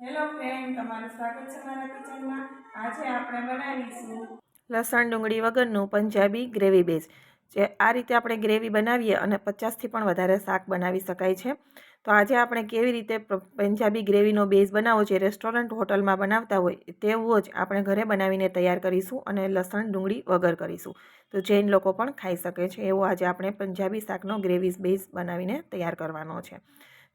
Hello friend તમારું સ્વાગત છે મારા કિચનમાં. આજે આપણે બનાવીશું લસણ ડુંગળી વગરનું પંજાબી ગ્રેવી બેઝ, જે આ રીતે આપણે ગ્રેવી બનાવીએ અને પચાસથી પણ વધારે શાક બનાવી શકાય છે. તો આજે આપણે કેવી રીતે પંજાબી ગ્રેવીનો બેઝ બનાવવો છે રેસ્ટોરન્ટ હોટલમાં બનાવતા હોય તેવો જ આપણે ઘરે બનાવીને તૈયાર કરીશું અને લસણ ડુંગળી વગર કરીશું. તો જૈન લોકો પણ ખાઈ શકે છે, એવો આજે આપણે પંજાબી શાકનો ગ્રેવી બેઝ બનાવીને તૈયાર કરવાનો છે.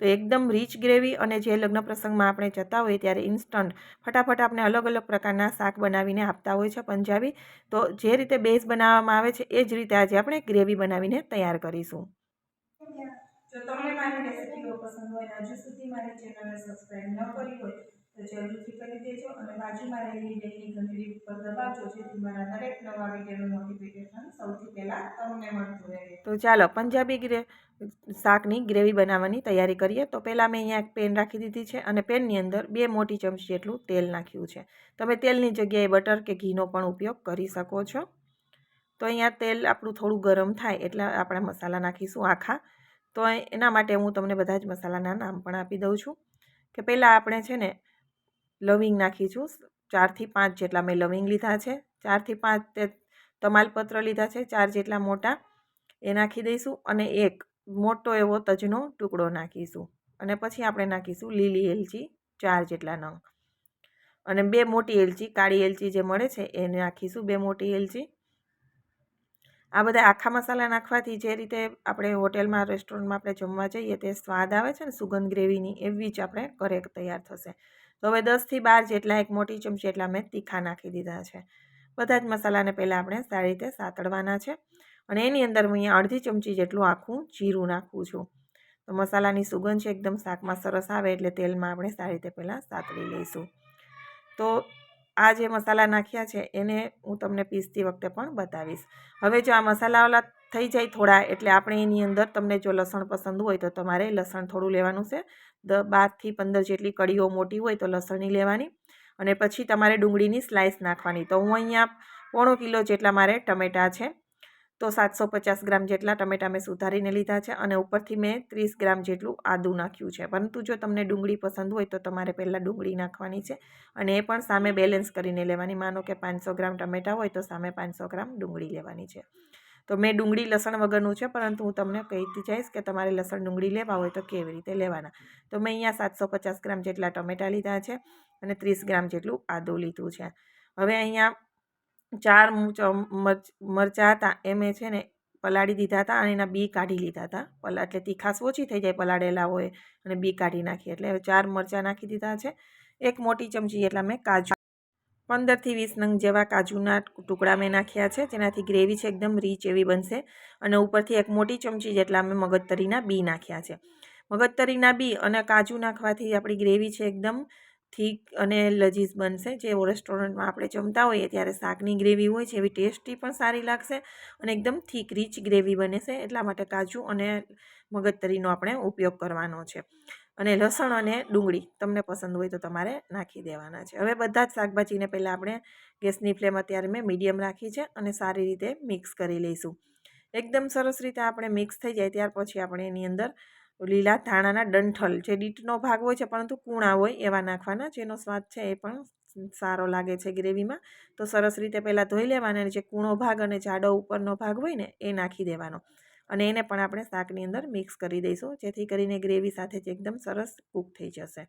તો એકદમ રીચ ગ્રેવી અને જે લગ્ન પ્રસંગમાં આપણે જતા હોઈએ ત્યારે ઇન્સ્ટન્ટ ફટાફટ આપણે અલગ અલગ પ્રકારના શાક બનાવીને આપતા હોય છે પંજાબી. તો જે રીતે બેઝ બનાવવામાં આવે છે એ જ રીતે આજે આપણે ગ્રેવી બનાવીને તૈયાર કરીશું. જો તમને મારી રેસિપીઓ પસંદ હોય અને હજુ સુધી મારી ચેનલને સબસ્ક્રાઈબ ન કરી હોય તો જરૂરથી કરી દેજો અને બાજુમાં રહેલી બેલની ઘંટડી ઉપર દબાવજો જેથી મારા દરેક નવા વિડીયોનું નોટિફિકેશન સૌથી પહેલાં તમને મળતું રહે. તો ચાલો પંજાબી ગ્રે શાકની ગ્રેવી બનાવવાની તૈયારી કરીએ. તો પહેલાં મેં અહીંયા એક પેન રાખી દીધી છે અને પેનની અંદર બે મોટી ચમચી જેટલું તેલ નાખ્યું છે. તમે તેલની જગ્યાએ બટર કે ઘીનો પણ ઉપયોગ કરી શકો છો. તો અહીંયા તેલ આપણું થોડું ગરમ થાય એટલે આપણે મસાલા નાખીશું આખા. તો એના માટે હું તમને બધા જ મસાલાના નામ પણ આપી દઉં છું. કે પહેલાં આપણે છે ને લવિંગ નાખીશું. ચારથી પાંચ જેટલા મેં લવિંગ લીધા છે. ચારથી પાંચ તે તમાલપત્ર લીધા છે. ચાર જેટલા મોટા. એ નાખી દઈશું અને એક મોટો એવો તજનો ટુકડો નાખીશું. અને પછી આપણે નાખીશું લીલી એલચી, ચાર જેટલા નંગ. અને બે મોટી એલચી, કાળી એલચી જે મળે છે, એ નાખીશું બે મોટી એલચી. આ બધા આખા મસાલા નાખવાથી જે રીતે આપણે હોટેલમાં, રેસ્ટોરન્ટમાં આપણે જમવા જઈએ, તે સ્વાદ આવે છે ને, સુગંધ ગ્રેવીની, એવી જ આપણે ઘરે તૈયાર થશે. તો હવે દસથી બાર જેટલા એક મોટી ચમચી એટલા મેં તીખા નાખી દીધા છે. બધા જ મસાલાને પહેલાં આપણે સારી રીતે સાતળવાના છે. અને એની અંદર હું અહીંયા અડધી ચમચી જેટલું આખું જીરું નાખું છું. તો મસાલાની સુગંધ છે એકદમ શાકમાં સરસ આવે એટલે તેલમાં આપણે સારી રીતે પહેલાં સાતળી લઈશું. તો આ જે મસાલા નાખ્યા છે એને હું તમને પીસતી વખતે પણ બતાવીશ. હવે જો આ મસાલાવાળા થઈ જાય થોડા એટલે આપણે એની અંદર તમને જો લસણ પસંદ હોય તો તમારે લસણ થોડું લેવાનું છે. દ બારથી પંદર જેટલી કડીઓ મોટી હોય તો લસણની લેવાની. અને પછી તમારે ડુંગળીની સ્લાઇસ નાખવાની. તો હું અહીંયા પોણો કિલો જેટલા મારે ટમેટાં છે. તો સાતસો પચાસ ગ્રામ જેટલા ટમેટાં મેં સુધારીને લીધા છે અને ઉપરથી મેં ત્રીસ ગ્રામ જેટલું આદું નાખ્યું છે. પરંતુ જો તમને ડુંગળી પસંદ હોય તો તમારે પહેલાં ડુંગળી નાખવાની છે અને એ પણ સામે બેલેન્સ કરીને લેવાની. માનો કે પાંચસો ગ્રામ ટમેટાં હોય તો સામે પાંચસો ગ્રામ ડુંગળી લેવાની છે. તો મેં ડુંગળી લસણ વગરનું છે પરંતુ હું તમને કહીતી જઈશ કે તમારે લસણ ડુંગળી લેવા હોય તો કેવી રીતે લેવાના. તો મેં અહીંયા સાતસો પચાસ ગ્રામ જેટલા ટમેટાં લીધા છે અને ત્રીસ ગ્રામ જેટલું આદું લીધું છે. હવે અહીંયા ચાર મરચાં હતા એ મેં છે ને પલાળી દીધા હતા અને એના બી કાઢી લીધા હતા. પલા, એટલે તીખાશ ઓછી થઈ જાય પલાળેલા હોય અને બી કાઢી નાખીએ. એટલે હવે ચાર મરચાં નાખી દીધા છે. એક મોટી ચમચી એટલા મેં કાજુ પંદરથી વીસ નંગ જેવા કાજુના ટુકડા મેં નાખ્યા છે. જેનાથી ગ્રેવી છે એકદમ રીચ એવી બનશે. અને ઉપરથી એક મોટી ચમચી જેટલા મેં મગજતરીના બી નાખ્યા છે. મગજતરીના બી અને કાજુ નાખવાથી આપણી ગ્રેવી છે એકદમ થીક અને લજીઝ બનશે. જે રેસ્ટોરન્ટમાં આપણે જમતા હોઈએ ત્યારે શાકની ગ્રેવી હોય છે એવી ટેસ્ટી પણ સારી લાગશે અને એકદમ થીક, રીચ ગ્રેવી બને છે. એટલા માટે કાજુ અને મગજતરીનો આપણે ઉપયોગ કરવાનો છે. અને લસણ અને ડુંગળી તમને પસંદ હોય તો તમારે નાખી દેવાના છે. હવે બધા જ શાકભાજીને પહેલાં આપણે ગેસની ફ્લેમ અત્યારે મેં મીડિયમ રાખી છે અને સારી રીતે મિક્સ કરી લઈશું. એકદમ સરસ રીતે આપણે મિક્સ થઈ જાય ત્યાર પછી આપણે એની અંદર લીલા ધાણાના ડંઠલ જે ડીટનો ભાગ હોય છે, પરંતુ કૂણા હોય એવા નાખવાના, જેનો સ્વાદ છે એ પણ સારો લાગે છે ગ્રેવીમાં. તો સરસ રીતે પહેલાં ધોઈ લેવાના અને જે કૂણો ભાગ અને જાડો ઉપરનો ભાગ હોય ને, એ નાખી દેવાનો. અને એને પણ આપણે શાકની અંદર મિક્સ કરી દઈશું, જેથી કરીને ગ્રેવી સાથે જ એકદમ સરસ કૂક થઈ જશે.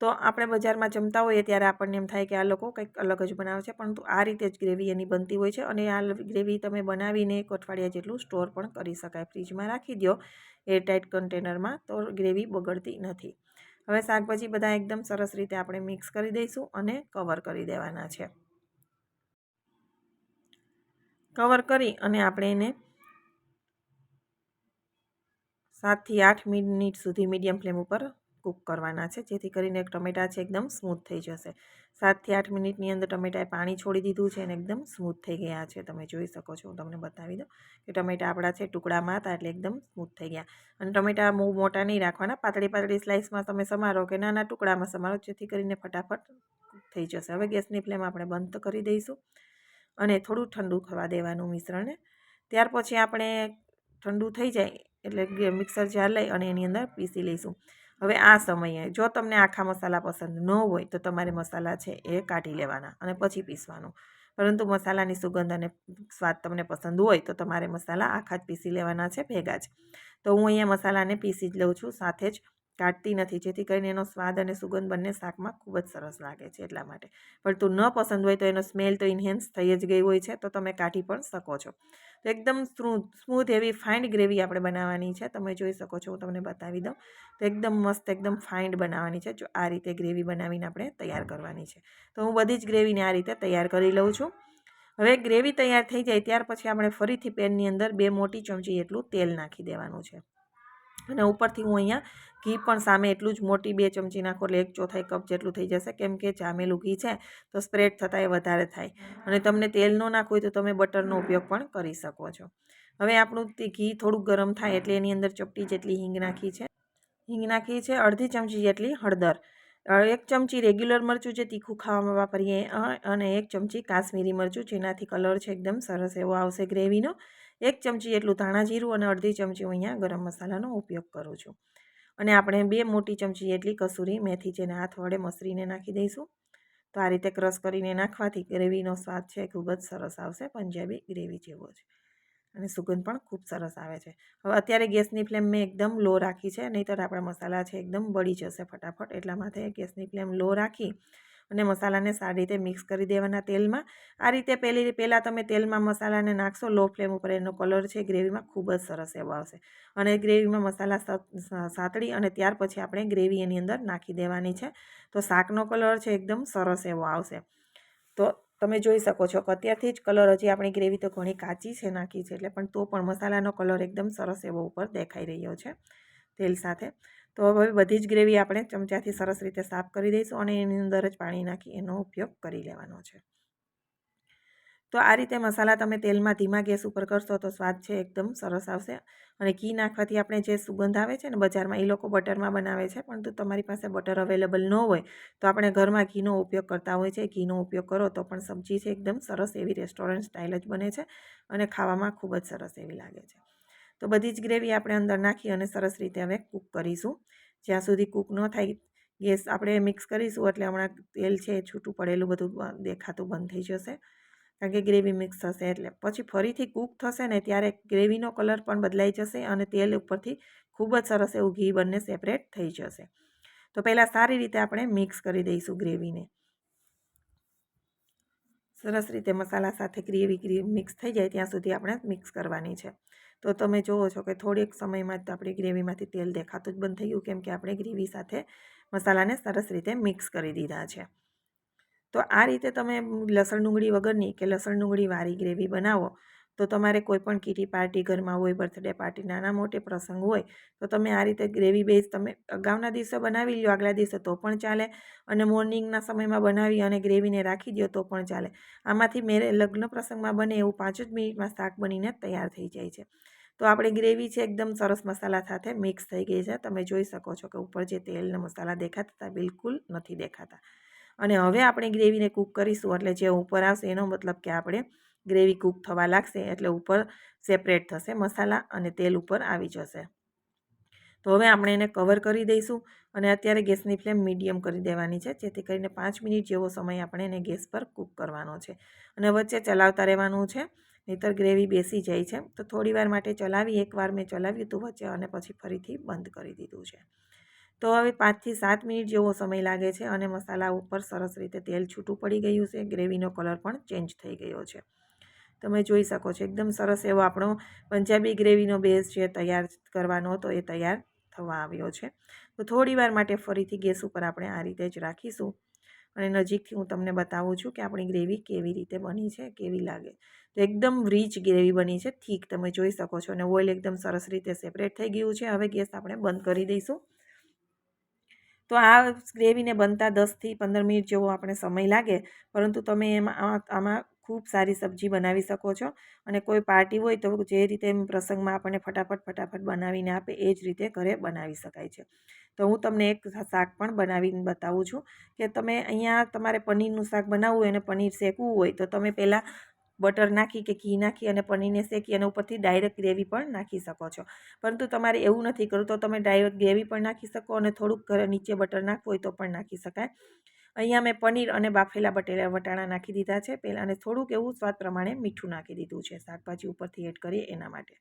તો આપણે બજારમાં જમતા હોઈએ ત્યારે આપણને એમ થાય કે આ લોકો કંઈક અલગ જ બનાવે છે, પરંતુ આ રીતે જ ગ્રેવી એની બનતી હોય છે અને આ ગ્રેવી તમે બનાવીને એક અઠવાડિયા જેટલું સ્ટોર પણ કરી શકાય. ફ્રીજમાં રાખી દો એરટાઇટ કન્ટેનરમાં તો ગ્રેવી બગડતી નથી. હવે શાકભાજી બધા એકદમ સરસ રીતે આપણે મિક્સ કરી દઈશું અને કવર કરી દેવાના છે. કવર કરી અને આપણે એને સાતથી આઠ મિનિટ સુધી મીડિયમ ફ્લેમ ઉપર કૂક કરવાના છે, જેથી કરીને ટમેટાં છે એકદમ સ્મૂથ થઈ જશે. સાતથી આઠ મિનિટની અંદર ટમેટાએ પાણી છોડી દીધું છે અને એકદમ સ્મૂથ થઈ ગયા છે. તમે જોઈ શકો છો, હું તમને બતાવી દઉં કે ટમેટાં આપણા છે ટુકડામાં હતા એટલે એકદમ સ્મૂથ થઈ ગયા. અને ટમેટાં બહુ મોટા નહીં રાખવાના, પાતળી પાતળી સ્લાઇસમાં તમે સમારો કે નાના ટુકડામાં સમારો, જેથી કરીને ફટાફટ થઈ જશે. હવે ગેસની ફ્લેમ આપણે બંધ કરી દઈશું અને થોડું ઠંડુ થવા દેવાનું મિશ્રણને. ત્યાર પછી આપણે ઠંડુ થઈ જાય એટલે મિક્સર જાર લઈ અને એની અંદર પીસી લઈશું. હવે આ સમયે જો તમને આખા મસાલા પસંદ ન હોય તો તમારે મસાલા છે એ કાઢી લેવાના અને પછી પીસવાનું. પરંતુ મસાલાની સુગંધ અને સ્વાદ તમને પસંદ હોય તો તમારે મસાલા આખા જ પીસી લેવાના છે ભેગા જ. તો હું અહીંયા મસાલાને પીસી જ લઉં છું સાથે જ કાઢતી નથી. જેથી કરીને એનો સ્વાદ અને સુગંધ બંને શાકમાં ખૂબ જ સરસ લાગે છે એટલા માટે. પણ તું ન પસંદ હોય તો એનો સ્મેલ તો ઇન્હેન્સ થઈ જ ગઈ હોય છે, તો તમે કાઢી પણ શકો છો. તો એકદમ સ્મૂથ એવી ફાઇન્ડ ગ્રેવી આપણે બનાવવાની છે. તમે જોઈ શકો છો, હું તમને બતાવી દઉં. તો એકદમ મસ્ત, એકદમ ફાઇન્ડ બનાવવાની છે. જો આ રીતે ગ્રેવી બનાવીને આપણે તૈયાર કરવાની છે. તો હું બધી જ ગ્રેવીને આ રીતે તૈયાર કરી લઉં છું. હવે ગ્રેવી તૈયાર થઈ જાય ત્યાર પછી આપણે ફરીથી પેનની અંદર બે મોટી ચમચી એટલું તેલ નાખી દેવાનું છે. અને ઉપરથી હું અહીંયા ઘી પણ સામે એટલું જ મોટી બે ચમચી નાખો એટલે એક ચોથાઈ કપ જેટલું થઈ જશે, કેમ કે જામેલું ઘી છે તો સ્પ્રેડ થતાં એ વધારે થાય. અને તમને તેલ ન નાખવું હોય તો તમે બટરનો ઉપયોગ પણ કરી શકો છો. હવે આપણું તે ઘી થોડુંક ગરમ થાય એટલે એની અંદર ચપટી જેટલી હિંગ નાખી છે. હિંગ નાખી છે અડધી ચમચી જેટલી હળદર એક ચમચી રેગ્યુલર મરચું જે તીખું ખાવામાં વાપરીએ અને એક ચમચી કાશ્મીરી મરચું જેનાથી કલર છે એકદમ સરસ એવો આવશે ગ્રેવીનો. એક ચમચી એટલું ધાણા જીરું અને અડધી ચમચી હું અહીંયા ગરમ મસાલાનો ઉપયોગ કરું છું. અને આપણે બે મોટી ચમચી એટલી કસૂરી મેથી જેને હાથ વડે મસરીને નાખી દઈશું. તો આ રીતે ક્રશ કરીને નાખવાથી ગ્રેવીનો સ્વાદ છે ખૂબ જ સરસ આવશે, પંજાબી ગ્રેવી જેવો છે અને સુગંધ પણ ખૂબ સરસ આવે છે. હવે અત્યારે ગેસની ફ્લેમ મેં એકદમ લો રાખી છે, નહીંતર આપણા મસાલા છે એકદમ બળી જશે ફટાફટ. એટલા માટે ગેસની ફ્લેમ લો રાખી અને મસાલાને સારી રીતે મિક્સ કરી દેવાના તેલમાં. આ રીતે પહેલી પહેલાં તમે તેલમાં મસાલાને નાખશો, લો ફ્લેમ ઉપર એનો કલર છે ગ્રેવીમાં ખૂબ જ સરસ એવો આવશે. અને ગ્રેવીમાં મસાલા સાતળી અને ત્યાર પછી આપણે ગ્રેવી એની અંદર નાખી દેવાની છે. તો શાકનો કલર છે એકદમ સરસ એવો આવશે. તો તમે જોઈ શકો છો કે અત્યારથી જ કલર હજી આપણી ગ્રેવી તો ઘણી કાચી છે નાખી છે એટલે પણ તો પણ મસાલાનો કલર એકદમ સરસ એવો ઉપર દેખાઈ રહ્યો છે. તેલ સાથે તો હવે બધી જ ગ્રેવી આપણે ચમચાથી સરસ રીતે સાફ કરી દઈશું અને એની અંદર જ પાણી નાખી એનો ઉપયોગ કરી લેવાનો છે. તો આ રીતે મસાલા તમે તેલમાં ધીમા ગેસ ઉપર કરશો તો સ્વાદ છે એકદમ સરસ આવશે. અને ઘી નાખવાથી આપણે જે સુગંધ આવે છે ને બજારમાં એ લોકો બટરમાં બનાવે છે પરંતુ તમારી પાસે બટર અવેલેબલ ન હોય તો આપણે ઘરમાં ઘીનો ઉપયોગ કરતા હોય છે. ઘીનો ઉપયોગ કરો તો પણ સબ્જી છે એકદમ સરસ એવી રેસ્ટોરન્ટ સ્ટાઇલ જ બને છે અને ખાવામાં ખૂબ જ સરસ એવી લાગે છે. તો બધી જ ગ્રેવી આપણે અંદર નાખી અને સરસ રીતે હવે કૂક કરીશું. જ્યાં સુધી કૂક ન થાય, ગેસ આપણે મિક્સ કરીશું એટલે હમણાં તેલ છે છૂટું પડેલું બધું દેખાતું બંધ થઈ જશે. કારણ કે ગ્રેવી મિક્સ થશે એટલે. પછી ફરીથી કૂક થશે ને ત્યારે ગ્રેવીનો કલર પણ બદલાઈ જશે અને તેલ ઉપરથી ખૂબ જ સરસ એવું ઘી બંને સેપરેટ થઈ જશે. તો પહેલાં સારી રીતે આપણે મિક્સ કરી દઈશું ગ્રેવીને. સરસ રીતે મસાલા સાથે ગ્રેવી મિક્સ થઈ જાય ત્યાં સુધી આપણે મિક્સ કરવાની છે. તો તમે જુઓ છો કે થોડીક સમયમાં જ આપણી ગ્રેવીમાંથી તેલ દેખાતું જ બંધ થઈ ગયું, કેમ કે આપણે ગ્રેવી સાથે મસાલાને સરસ રીતે મિક્સ કરી દીધા છે. તો આ રીતે તમે લસણ ડુંગળી વગરની કે લસણ ડુંગળી વાળી ગ્રેવી બનાવો તો તમારે કોઈ પણ કીટી પાર્ટી, ઘરમાં હોય, બર્થડે પાર્ટી, નાના મોટે પ્રસંગ હોય, તો તમે આ રીતે ગ્રેવી બેઝ તમે અગાઉના દિવસે બનાવી લો આગલા દિવસે તો પણ ચાલે. અને મોર્નિંગના સમયમાં બનાવી અને ગ્રેવીને રાખી દો તો પણ ચાલે. આમાંથી મેરે લગ્ન પ્રસંગમાં બને એવું પાંચ જ મિનિટમાં શાક બનીને તૈયાર થઈ જાય છે. તો આપણે ગ્રેવી છે એકદમ સરસ મસાલા સાથે મિક્સ થઈ ગઈ છે. તમે જોઈ શકો છો કે ઉપર જે તેલ ને મસાલા દેખાતા બિલકુલ નથી દેખાતા. અને હવે આપણે ગ્રેવીને કૂક કરીશું, એટલે જે ઉપર આવશે એનો મતલબ કે આપણે ગ્રેવી કૂક થવા લાગશે એટલે ઉપર સેપરેટ થશે મસાલા અને તેલ ઉપર આવી જશે. તો હવે આપણે એને કવર કરી દઈશું અને અત્યારે ગેસની ફ્લેમ મીડિયમ કરી દેવાની છે, જેથી કરીને પાંચ મિનિટ જેવો સમય આપણે એને ગેસ પર કૂક કરવાનો છે. અને વચ્ચે ચલાવતા રહેવાનું છે, નહીતર ગ્રેવી બેસી જાય છે. તો થોડી વાર માટે ચલાવી એકવાર મેં ચલાવ્યું હતું વચ્ચે અને પછી ફરીથી બંધ કરી દીધું છે. તો હવે પાંચથી સાત મિનિટ જેવો સમય લાગે છે અને મસાલા ઉપર સરસ રીતે તેલ છૂટું પડી ગયું છે. ગ્રેવીનો કલર પણ ચેન્જ થઈ ગયો છે. તમે જોઈ શકો છો. એકદમ સરસ એવો આપણો પંજાબી ગ્રેવીનો બેઝ જે તૈયાર કરવાનો હતો એ તૈયાર થવા આવ્યો છે. તો થોડી માટે ફરીથી ગેસ ઉપર આપણે આ રીતે જ રાખીશું. અને નજીકથી હું તમને બતાવું છું કે આપણી ગ્રેવી કેવી રીતે બની છે, કેવી લાગે. તો એકદમ રીચ ગ્રેવી બની છે. ઠીક તમે જોઈ શકો છો. અને ઓઇલ એકદમ સરસ રીતે સેપરેટ થઈ ગયું છે. હવે ગેસ આપણે બંધ કરી દઈશું. તો આ ગ્રેવીને બનતા દસથી પંદર મિનિટ જેવો આપણે સમય લાગે. પરંતુ તમે એમાં, આમાં ખૂબ સારી સબ્જી બનાવી શકો છો. અને કોઈ પાર્ટી હોય તો જે રીતે પ્રસંગમાં આપણને ફટાફટ ફટાફટ બનાવીને આપે, એ જ રીતે ઘરે બનાવી શકાય છે. તો હું તમને એક શાક પણ બનાવીને બતાવું છું કે તમે અહીંયા તમારે પનીરનું શાક બનાવવું હોય અને પનીર શેકવું હોય તો તમે પહેલાં બટર નાખી કે ઘી નાખી અને પનીરને શેકી અને ઉપરથી ડાયરેક્ટ ગ્રેવી પણ નાખી શકો છો. પરંતુ તમારે એવું નથી કરવું તો તમે ડાયરેક્ટ ગ્રેવી પણ નાખી શકો અને થોડુંક નીચે બટર નાખવું હોય તો પણ નાખી શકાય. અહીંયા મેં પનીર અને બાફેલા બટેલા વટાણા નાખી દીધા છે. પહેલાં અને થોડુંક એવું સ્વાદ પ્રમાણે મીઠું નાખી દીધું છે. શાકભાજી ઉપરથી એડ કરીએ એના માટે.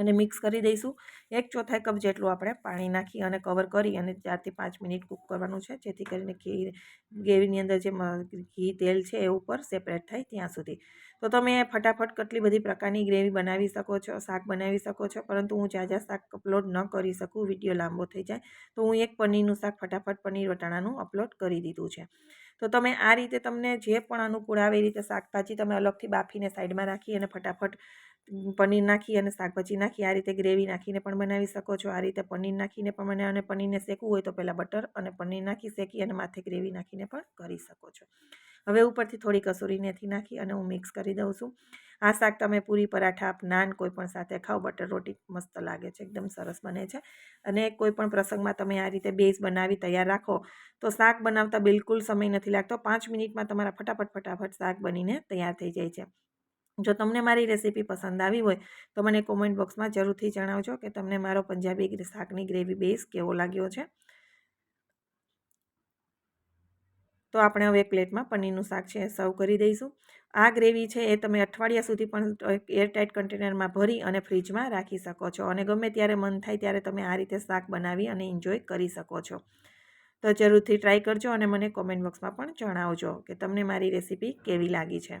અને મિક્સ કરી દઈશું. એક ચોથાઈ કપ જેટલું આપણે પાણી નાખી અને કવર કરી અને ચારથી પાંચ મિનિટ કૂક કરવાનું છે. જેથી કરીને ઘી ગ્રેવીની અંદર જે ઘી, તેલ છે એ ઉપર સેપરેટ થાય ત્યાં સુધી. તો તમે ફટાફટ કેટલી બધી પ્રકારની ગ્રેવી બનાવી શકો છો, શાક બનાવી શકો છો, પરંતુ હું જ્યાં શાક અપલોડ ન કરી શકું, વીડિયો લાંબો થઈ જાય, તો હું એક પનીરનું શાક ફટાફટ પનીર વટાણાનું અપલોડ કરી દીધું છે. તો તમે આ રીતે તમને જે પણ અનુકૂળ આવે એ રીતે શાકભાજી તમે અલગથી બાફીને સાઈડમાં રાખી અને ફટાફટ પનીર નાખી અને શાકભાજી નાખી, આ રીતે ગ્રેવી નાખીને પણ બનાવી શકો છો. આ રીતે પનીર નાખીને પણ બનાવી અને પનીરને શેકવું હોય તો પહેલાં બટર અને પનીર નાખી શેકી અને માથે ગ્રેવી નાખીને પણ કરી શકો છો. હવે ઉપરથી થોડી કસૂરી મેથી નાખી અને હું મિક્સ કરી દઉં છું. આ શાક તમે પૂરી, પરાઠા નાન કોઈ પણ સાથે ખાઓ, બટર રોટી મસ્ત લાગે છે, એકદમ સરસ બને છે. અને કોઈ પણ પ્રસંગમાં તમે આ રીતે બેઝ બનાવી તૈયાર રાખો તો શાક બનાવતા બિલકુલ સમય નથી લાગતો. પાંચ મિનિટમાં તમારા ફટાફટ ફટાફટ શાક બનીને તૈયાર થઈ જાય છે. જો તમને મારી રેસીપી પસંદ આવી હોય, તો મને કોમેન્ટ બોક્સમાં જરૂરથી જણાવજો કે તમને મારો પંજાબી શાકની ગ્રેવી બેઝ કેવો લાગ્યો છે. તો આપણે હવે એક પ્લેટમાં પનીરનું શાક છે એ સર્વ કરી દઈશું. આ ગ્રેવી છે એ તમે અઠવાડિયા સુધી પણ એરટાઇટ કન્ટેનરમાં ભરી અને ફ્રીજમાં રાખી શકો છો અને ગમે ત્યારે મન થાય ત્યારે તમે આ રીતે શાક બનાવી અને એન્જોય કરી શકો છો. તો જરૂરથી ટ્રાય કરજો અને મને કોમેન્ટ બોક્સમાં પણ જણાવજો કે તમને મારી રેસીપી કેવી લાગી છે.